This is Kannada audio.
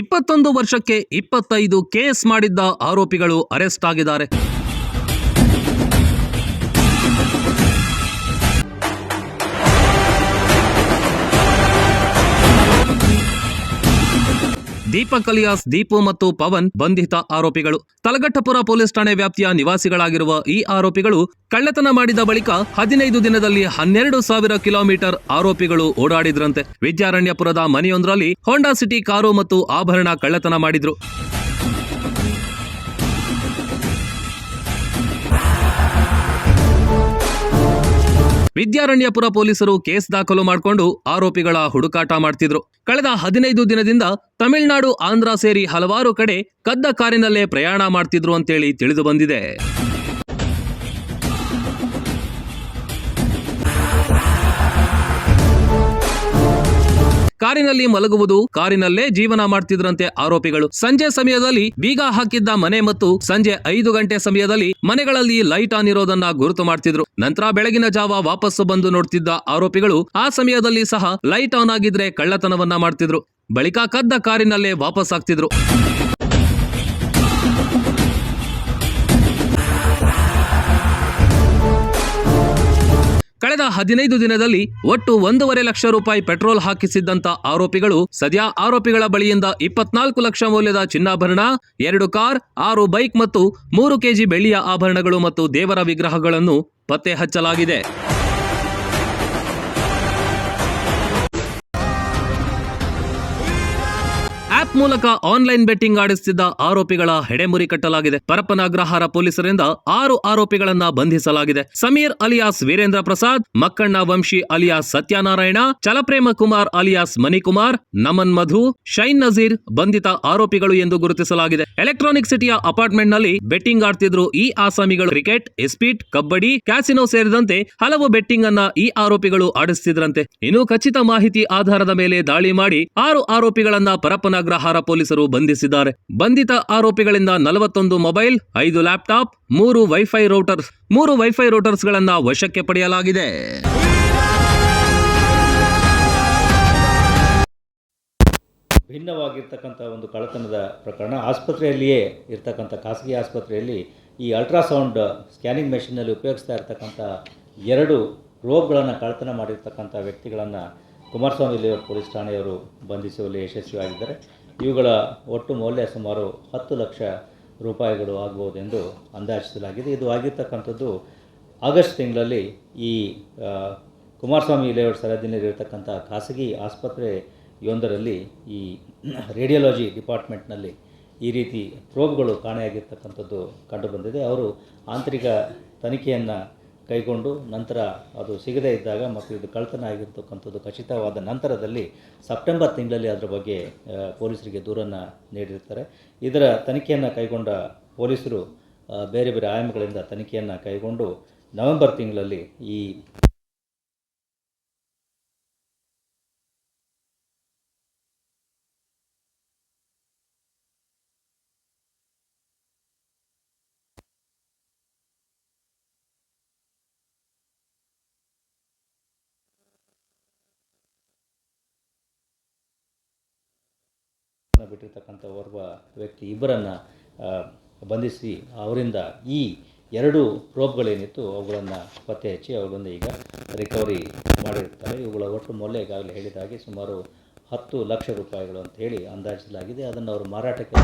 ಇಪ್ಪತ್ತೊಂದು ವರ್ಷಕ್ಕೆ ಇಪ್ಪತ್ತೈದು ಕೇಸ್ ಮಾಡಿದ್ದ ಆರೋಪಿಗಳು ಅರೆಸ್ಟ್ ಆಗಿದ್ದಾರೆ. ದೀಪಕ್ ಅಲಿಯಾಸ್, ದೀಪು ಮತ್ತು ಪವನ್ ಬಂಧಿತ ಆರೋಪಿಗಳು. ತಲಗಟ್ಟಪುರ ಪೊಲೀಸ್ ಠಾಣೆ ವ್ಯಾಪ್ತಿಯ ನಿವಾಸಿಗಳಾಗಿರುವ ಈ ಆರೋಪಿಗಳು ಕಳ್ಳತನ ಮಾಡಿದ ಬಳಿಕ ಹದಿನೈದು ದಿನದಲ್ಲಿ ಹನ್ನೆರಡು ಸಾವಿರ ಕಿಲೋಮೀಟರ್ ಆರೋಪಿಗಳು ಓಡಾಡಿದ್ರಂತೆ. ವಿದ್ಯಾರಣ್ಯಪುರದ ಮನೆಯೊಂದರಲ್ಲಿ ಹೋಂಡಾ ಸಿಟಿ ಕಾರು ಮತ್ತು ಆಭರಣ ಕಳ್ಳತನ ಮಾಡಿದ್ರು. ವಿದ್ಯಾರಣ್ಯಪುರ ಪೊಲೀಸರು ಕೇಸ್ ದಾಖಲು ಮಾಡಿಕೊಂಡು ಆರೋಪಿಗಳ ಹುಡುಕಾಟ ಮಾಡ್ತಿದ್ರು. ಕಳೆದ ಹದಿನೈದು ದಿನದಿಂದ ತಮಿಳುನಾಡು, ಆಂಧ್ರ ಸೇರಿ ಹಲವಾರು ಕಡೆ ಕದ್ದ ಕಾರಿನಲ್ಲೇ ಪ್ರಯಾಣ ಮಾಡ್ತಿದ್ರು ಅಂತೇಳಿ ತಿಳಿದು ಬಂದಿದೆ. ಕಾರಿನಲ್ಲಿ ಮಲಗುವುದು, ಕಾರಿನಲ್ಲೇ ಜೀವನ ಮಾಡ್ತಿದ್ರಂತೆ ಆರೋಪಿಗಳು. ಸಂಜೆ ಸಮಯದಲ್ಲಿ ಬೀಗ ಹಾಕಿದ್ದ ಮನೆ ಮತ್ತು ಸಂಜೆ ಐದು ಗಂಟೆ ಸಮಯದಲ್ಲಿ ಮನೆಗಳಲ್ಲಿ ಲೈಟ್ ಆನ್ ಇರೋದನ್ನ ಗುರುತು ಮಾಡ್ತಿದ್ರು. ನಂತರ ಬೆಳಗಿನ ಜಾವ ವಾಪಸ್ಸು ಬಂದು ನೋಡ್ತಿದ್ದ ಆರೋಪಿಗಳು ಆ ಸಮಯದಲ್ಲಿ ಸಹ ಲೈಟ್ ಆನ್ ಆಗಿದ್ರೆ ಕಳ್ಳತನವನ್ನ ಮಾಡ್ತಿದ್ರು. ಬಳಿಕ ಕದ್ದ ಕಾರಿನಲ್ಲೇ ವಾಪಸ್ ಆಗ್ತಿದ್ರು ಕಳೆದ ಹದಿನೈದು ದಿನದಲ್ಲಿ ಒಟ್ಟು ಒಂದೂವರೆ ಲಕ್ಷ ರೂಪಾಯಿ ಪೆಟ್ರೋಲ್ ಹಾಕಿಸಿದ್ದಂತ ಆರೋಪಿಗಳು ಸದ್ಯ ಆರೋಪಿಗಳ ಬಳಿಯಿಂದ ಇಪ್ಪತ್ನಾಲ್ಕು ಲಕ್ಷ ಮೌಲ್ಯದ ಚಿನ್ನಾಭರಣ, ಎರಡು ಕಾರ್, ಆರು ಬೈಕ್ ಮತ್ತು ಮೂರು ಕೆಜಿ ಬೆಳ್ಳಿಯ ಆಭರಣಗಳು ಮತ್ತು ದೇವರ ವಿಗ್ರಹಗಳನ್ನು ಪತ್ತೆ ಹಚ್ಚಲಾಗಿದೆ. ಮೂಲಕ ಆನ್ಲೈನ್ ಬೆಟ್ಟಿಂಗ್ ಆಡಿಸುತ್ತಿದ್ದ ಆರೋಪಿಗಳ ಹೆಡೆಮುರಿ ಕಟ್ಟಲಾಗಿದೆ. ಪರಪ್ಪನ ಅಗ್ರಹಾರ ಪೊಲೀಸರಿಂದ ಆರು ಆರೋಪಿಗಳನ್ನ ಬಂಧಿಸಲಾಗಿದೆ. Sameer alias Virendra Prasad, Makkanna Vamshi alias Satyanarayana, Chalaprema Kumar alias Manikumar, Naman Madhu, Shine Nazeer ಬಂಧಿತ ಆರೋಪಿಗಳು ಎಂದು ಗುರುತಿಸಲಾಗಿದೆ. ಎಲೆಕ್ಟ್ರಾನಿಕ್ ಸಿಟಿಯ ಅಪಾರ್ಟ್ಮೆಂಟ್ನಲ್ಲಿ ಬೆಟ್ಟಿಂಗ್ ಆಡ್ತಿದ್ರು ಈ ಆಸಾಮಿಗಳು. ಕ್ರಿಕೆಟ್, ಎಸ್ಪೀಟ್ ಕಬಡ್ಡಿ ಕ್ಯಾಸಿನೋ ಸೇರಿದಂತೆ ಹಲವು ಬೆಟ್ಟಿಂಗ್ ಅನ್ನ ಈ ಆರೋಪಿಗಳು ಆಡಿಸುತ್ತಿದ್ರಂತೆ ಇನ್ನು ಖಚಿತ ಮಾಹಿತಿ ಆಧಾರದ ಮೇಲೆ ದಾಳಿ ಮಾಡಿ ಆರು ಆರೋಪಿಗಳನ್ನ ಪರಪ್ಪನಗ್ರಹಾರ ಪೊಲೀಸರು ಬಂಧಿಸಿದ್ದಾರೆ. ಬಂಧಿತ ಆರೋಪಿಗಳಿಂದ ನಲವತ್ತೊಂದು ಮೊಬೈಲ್, ಐದು ಲ್ಯಾಪ್ಟಾಪ್, ಮೂರು ವೈಫೈ ರೋಟರ್ಸ್, ಮೂರು ವೈಫೈ ರೌಟರ್ಸ್ ಗಳನ್ನ ವಶಕ್ಕೆ ಪಡೆಯಲಾಗಿದೆ. ಭಿನ್ನವಾಗಿರ್ತಕ್ಕಂಥ ಒಂದು ಕಳತನದ ಪ್ರಕರಣ. ಆಸ್ಪತ್ರೆಯಲ್ಲಿಯೇ ಇರ್ತಕ್ಕಂಥ ಖಾಸಗಿ ಆಸ್ಪತ್ರೆಯಲ್ಲಿ ಈ ಅಲ್ಟ್ರಾಸೌಂಡ್ ಸ್ಕ್ಯಾನಿಂಗ್ ಮೆಷಿನ್ನಲ್ಲಿ ಉಪಯೋಗಿಸ್ತಾ ಇರತಕ್ಕಂಥ ಎರಡು ರೋಗಗಳನ್ನು ಕಳ್ಳತನ ಮಾಡಿರ್ತಕ್ಕಂಥ ವ್ಯಕ್ತಿಗಳನ್ನು ಕುಮಾರಸ್ವಾಮಿ ಪೊಲೀಸ್ ಠಾಣೆಯವರು ಬಂಧಿಸುವಲ್ಲಿ ಯಶಸ್ವಿಯಾಗಿದ್ದಾರೆ. ಇವುಗಳ ಒಟ್ಟು ಮೌಲ್ಯ ಸುಮಾರು ಹತ್ತು ಲಕ್ಷ ರೂಪಾಯಿಗಳು ಆಗಬಹುದೆಂದು ಅಂದಾಜಿಸಲಾಗಿದೆ. ಇದು ಆಗಿರ್ತಕ್ಕಂಥದ್ದು ಆಗಸ್ಟ್ ತಿಂಗಳಲ್ಲಿ ಈ ಕುಮಾರಸ್ವಾಮಿ ಲೇಔಟ್ ಸರಹದ್ದಿನಲ್ಲಿರತಕ್ಕಂಥ ಖಾಸಗಿ ಆಸ್ಪತ್ರೆಯೊಂದರಲ್ಲಿ ಈ ರೇಡಿಯಾಲಜಿ ಡಿಪಾರ್ಟ್ಮೆಂಟ್ನಲ್ಲಿ ಈ ರೀತಿ ಪ್ರೋಬ್ಗಳು ಕಾಣೆಯಾಗಿರ್ತಕ್ಕಂಥದ್ದು ಕಂಡುಬಂದಿದೆ. ಅವರು ಆಂತರಿಕ ತನಿಖೆಯನ್ನು ಕೈಗೊಂಡು ನಂತರ ಅದು ಸಿಗದೇ ಇದ್ದಾಗ ಮತ್ತು ಇದು ಕಳ್ತನ ಆಗಿರ್ತಕ್ಕಂಥದ್ದು ಖಚಿತವಾದ ನಂತರದಲ್ಲಿ ಸೆಪ್ಟೆಂಬರ್ ತಿಂಗಳಲ್ಲಿ ಅದರ ಬಗ್ಗೆ ಪೊಲೀಸರಿಗೆ ದೂರನ್ನು ನೀಡಿರ್ತಾರೆ. ಇದರ ತನಿಖೆಯನ್ನು ಕೈಗೊಂಡ ಪೊಲೀಸರು ಬೇರೆ ಬೇರೆ ಆಯಾಮಗಳಿಂದ ತನಿಖೆಯನ್ನು ಕೈಗೊಂಡು ನವೆಂಬರ್ ತಿಂಗಳಲ್ಲಿ ಈ ಬಿಟ್ಟಿರ್ತಕ್ಕಂಥ ಓರ್ವ ವ್ಯಕ್ತಿ ಇಬ್ಬರನ್ನು ಬಂಧಿಸಿ ಅವರಿಂದ ಈ ಎರಡು ಪ್ರೋಬ್ಗಳೇನಿತ್ತು ಅವುಗಳನ್ನು ಪತ್ತೆ ಹಚ್ಚಿ ಅವುಗಳನ್ನು ಈಗ ರಿಕವರಿ ಮಾಡಿರ್ತಾರೆ. ಇವುಗಳ ಒಟ್ಟು ಮೌಲ್ಯ ಈಗಾಗಲೇ ಹೇಳಿದ ಹಾಗೆ ಸುಮಾರು ಹತ್ತು ಲಕ್ಷ ರೂಪಾಯಿಗಳು ಅಂತ ಹೇಳಿ ಅಂದಾಜಿಸಲಾಗಿದೆ. ಅದನ್ನು ಅವರು ಮಾರಾಟಕ್ಕೆ